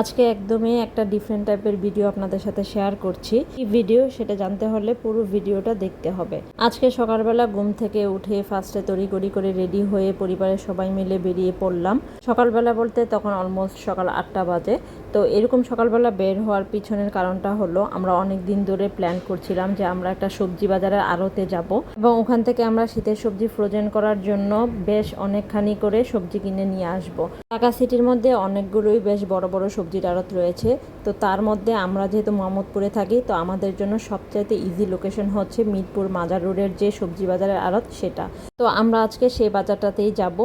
আজকে একদমই একটা ডিফারেন্ট টাইপের ভিডিও আপনাদের সাথে শেয়ার করছি। এই ভিডিও সেটা জানতে হলে পুরো ভিডিওটা দেখতে হবে। আজকে সকালবেলা ঘুম থেকে উঠে ফার্স্টে তড়িঘড়ি করে রেডি হয়ে পরিবারের সবাই মিলে বেরিয়ে পড়লাম। সকালবেলা বলতে তখন অলমোস্ট সকাল আটটা বাজে। তো এরকম সকালবেলা বের হওয়ার পিছনের কারণটা হলো, আমরা অনেক দিন ধরে প্ল্যান করছিলাম যে আমরা একটা সবজি বাজারের আড়তে যাব। এবং ওখান থেকে আমরা শীতের সবজি ফ্রোজেন করার জন্য বেশ অনেকখানি করে সবজি কিনে নিয়ে আসব। ঢাকা সিটির মধ্যে অনেকগুলোই বেশ বড় বড় সবজির আড়ত রয়েছে। তো তার মধ্যে আমরা যেহেতু মোহাম্মদপুরে থাকি, তো আমাদের জন্য সবচাইতে ইজি লোকেশন হচ্ছে মিরপুর মাজার রোডের যে সবজি বাজারের আড়ত সেটা। তো আমরা আজকে সেই বাজারটাতেই যাব।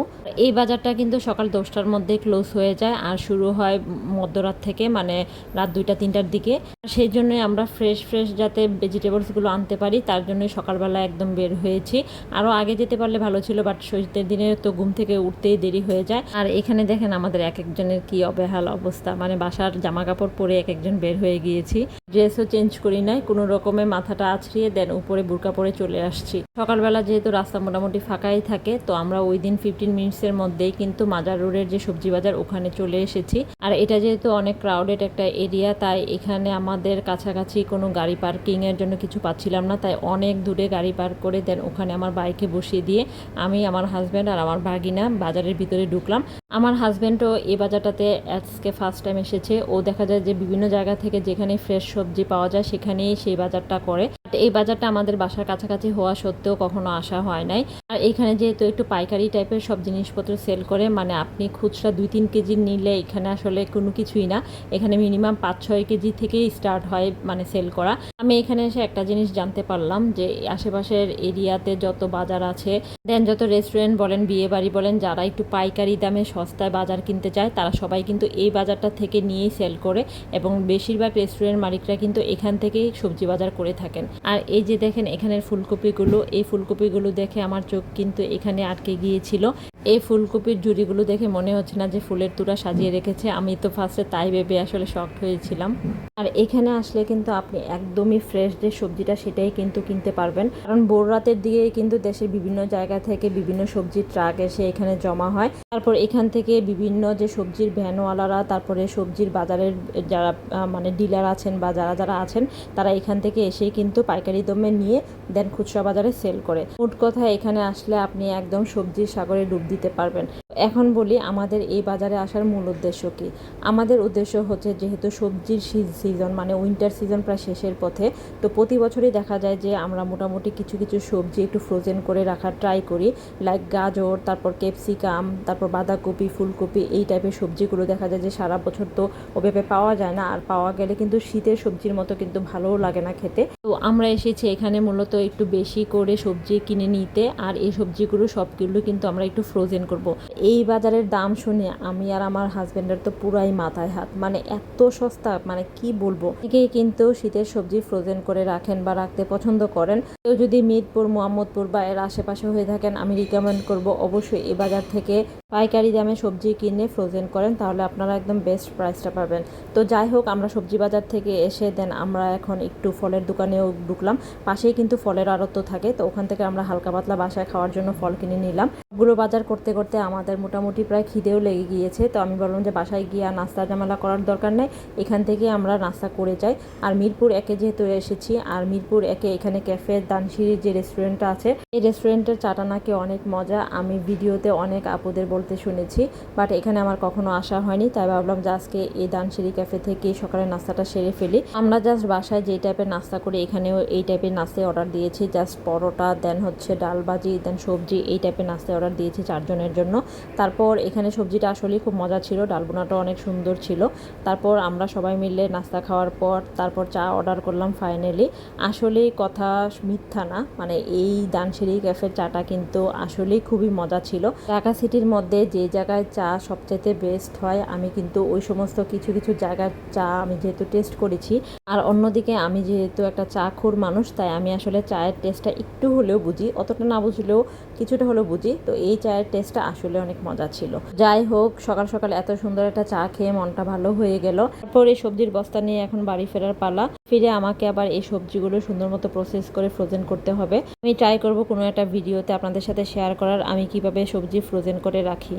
এই বাজারটা কিন্তু সকাল দশটার মধ্যে ক্লোজ হয়ে যায় আর শুরু হয় মধ্যরাত থেকে মানে রাত দুইটা, তিনটার দিকে। সেই জন্যই আমরা ফ্রেশ ফ্রেশ যাতে ভেজিটেবলসগুলো আনতে পারি, তার জন্যই সকালবেলা একদম বের হয়েছি। আরও আগে যেতে পারলে ভালো ছিল বাট শীতের দিনে তো ঘুম থেকে উঠতেই দেরি হয়ে যায়। আর এখানে দেখেন আমাদের এক একজনের কি অবেহাল অবস্থা মানে বাসার জামা কাপড় পরে এক একজন বের হয়ে গিয়েছি। ড্রেসও চেঞ্জ করি নাই, কোনো রকমে মাথাটা আছড়িয়ে দেন উপরে বুরকা পরে চলে আসছি। সকালবেলা যেহেতু রাস্তা মোটামুটি ফাঁকাই থাকে, তো আমরা ওই দিন ফিফটিন মিনিটসের মধ্যেই কিন্তু মাজার রোডের যে সবজি বাজার, ওখানে চলে এসেছি। আর এটা যেহেতু অনেক ক্রাউডেড একটা এরিয়া তাই এখানে আমাদের কাছাকাছি কোনো গাড়ি পার্কিংয়ের জন্য কিছু পাচ্ছিলাম না। তাই অনেক দূরে গাড়ি পার্ক করে দেন ওখানে আমার বাইকে বসিয়ে দিয়ে আমি, আমার হাজব্যান্ড আর আমার ভাগিনা বাজারের ভিতরে ঢুকলাম। আমার হাজব্যান্ডও এই বাজারটাতে আজকে ফার্স্ট টাইম এসেছে। ও দেখা যায় যে বিভিন্ন জায়গা থেকে যেখানে ফ্রেশ সবজি পাওয়া যায়, সেখানেই সেই বাজারটা করে। এই বাজারটা আমাদের বাসার কাছাকাছি হওয়া সত্ত্বেও কখনো আসা হয় নাই। আর এখানে যেহেতু একটু পাইকারি টাইপের সব জিনিসপত্র সেল করে মানে আপনি খুচরা দুই তিন কেজি নিলে এখানে আসলে কোনো কিছুই না। এখানে মিনিমাম পাঁচ ছয় কেজি থেকেই স্টার্ট হয় মানে সেল করা। আমি এখানে এসে একটা জিনিস জানতে পারলাম যে, আশেপাশের এরিয়াতে যত বাজার আছে, দেন যত রেস্টুরেন্ট বলেন বিয়ে বাড়ি বলেন, যারা একটু পাইকারি দামে সস্তায় বাজার কিনতে চায়, তারা সবাই কিন্তু এই বাজারটা থেকে নিয়েই সেল করে এবং বেশিরভাগ রেস্টুরেন্ট মালিকরা কিন্তু এখান থেকেই সবজি বাজার করে থাকেন। আর এই যে দেখেন এখানের ফুলকপিগুলো, এই ফুলকপিগুলো দেখে আমার চোখ কিন্তু এখানে আটকে গিয়েছিল। এই ফুলকপির জুড়িগুলো দেখে মনে হচ্ছে না যে ফুলের তুরা সাজিয়ে রেখেছে। আমি তো ফার্স্টে তাই ভেবে আসলে শক্ট হয়েছিলাম। আর এখানে আসলে কিন্তু আপনি একদমই ফ্রেশ যে সবজিটা সেটাই কিন্তু কিনতে পারবেন। কারণ ভোর রাতের দিকে কিন্তু দেশের বিভিন্ন জায়গা থেকে বিভিন্ন সবজির ট্রাক এসে এখানে জমা হয়। তারপর এখান থেকে বিভিন্ন যে সবজির ভ্যানওয়ালারা, তারপরে সবজির বাজারের যারা মানে ডিলার আছেন বা যারা যারা আছেন, তারা এখান থেকে এসেই কিন্তু পাইকারি দমে নিয়ে দেন খুচরা বাজারে সেল করে। মোট কথা এখানে আসলে আপনি একদম সবজির সাগরে ডুব দিতে পারবেন। এখন বলি, আমাদের এই বাজারে আসার মূল উদ্দেশ্য কি আমাদের উদ্দেশ্য হচ্ছে যেহেতু সবজির সিজন মানে উইন্টার সিজন প্রায় শেষের পথে, তো প্রতি বছরই দেখা যায় যে আমরা মোটামুটি কিছু কিছু সবজি একটু ফ্রোজেন করে রাখার ট্রাই করি লাইক গাজর, তারপর ক্যাপসিকাম তারপর বাঁধাকপি, ফুলকপি, এই টাইপের সবজিগুলো দেখা যায় যে সারা বছর তো ওভাবে পাওয়া যায় না, আর পাওয়া গেলে কিন্তু শীতের সবজির মতো কিন্তু ভালোও লাগে না খেতে তো আমরা এসেছি এখানে মূলত একটু বেশি করে সবজি কিনে নিতে, আর এই সবজিগুলো সবগুলো কিন্তু আমরা একটু ফ্রোজেন করব। এই বাজারের দাম শুনে আমি আর আমার হাজবেন্ডের তো পুরাই মাথায় হাত। মানে এত সস্তা মানে কি বলব? অনেকেই কিন্তু শীতের সবজি ফ্রোজেন করে রাখেন বা রাখতে পছন্দ করেন। কেউ যদি মিরপুর, মোহাম্মদপুর বা এর আশেপাশে হয়ে থাকেন, আমি রিকমেন্ড করব অবশ্যই এই বাজার থেকে পাইকারি দামে সবজি কিনে ফ্রোজেন করেন, তাহলে আপনারা একদম বেস্ট প্রাইসটা পাবেন। তো যাই হোক, আমরা সবজি বাজার থেকে এসে দেন আমরা এখন একটু ফলের দোকানেও ঢুকলাম। পাশেই কিন্তু ফলের আড়ত থাকে, তো ওখান থেকে আমরা হালকা পাতলা বাসায় খাওয়ার জন্য ফল কিনে নিলাম। গুলো বাজার করতে করতে আমাদের মোটামুটি প্রায় খিদেও লেগে গিয়েছে। তো আমি বললাম যে বাসায় গিয়ে আর নাস্তা জামালা করার দরকার নেই। এখান থেকে আমরা নাস্তা করে যাই। আর মিরপুর একে যেহেতু এসেছি, আর মিরপুর একে এখানে ক্যাফে দানসিঁড়ির যে রেস্টুরেন্টটা আছে, এই রেস্টুরেন্টের চাটা নাকি অনেক মজা। আমি ভিডিওতে অনেক আপুদের বলতে শুনেছি বাট এখানে আমার কখনো আসা হয়নি। তাই ভাবলাম যে আজকে এই দানসিঁড়ি ক্যাফে থেকে সকালে নাস্তাটা সেরে ফেলি। আমরা জাস্ট বাসায় যেই টাইপের নাস্তা করি, এখানেও এই টাইপের নাস্তায় অর্ডার দিয়েছি। জাস্ট পরোটা দেন হচ্ছে ডাল ভাজি দেন সবজি, এই টাইপের নাস্তায় অর্ডার দিয়েছি চারজনের জন্য। তারপর এখানে সবজিটা আসলেই খুব মজা ছিল ডালবোনাটা অনেক সুন্দর ছিল। তারপর আমরা সবাই মিলে নাস্তা খাওয়ার পর, তারপর চা অর্ডার করলাম ফাইনালি আসলেই কথা মিথ্যা না মানে এই দানসিঁড়ি ক্যাফের চাটা কিন্তু আসলেই খুবই মজা ছিল। ঢাকা সিটির মধ্যে যে জায়গায় চা সবচেয়ে বেস্ট হয়, আমি কিন্তু ওই সমস্ত কিছু কিছু জায়গার চা আমি যেহেতু টেস্ট করেছি। আর অন্যদিকে আমি যেহেতু একটা চা খোর মানুষ, তাই আমি আসলে চায়ের টেস্টটা একটু হলেও বুঝি, অতটা না বুঝলেও কিছুটা হলেও বুঝি। তো এই চায়ের টেস্টটা আসলে অনেক মজা ছিল। যাই হোক, সকাল সকাল এত সুন্দর একটা চা খেয়ে মনটা ভালো হয়ে গেল। তারপর এই সবজির বস্তা নিয়ে এখন বাড়ি ফেরার পালা। ফিরে আমাকে আবার এই সবজিগুলো সুন্দর মতো প্রসেস করে ফ্রোজেন করতে হবে। আমি ট্রাই করব কোনো একটা ভিডিওতে আপনাদের সাথে শেয়ার করার, আমি কীভাবে সবজি ফ্রোজেন করে রাখি।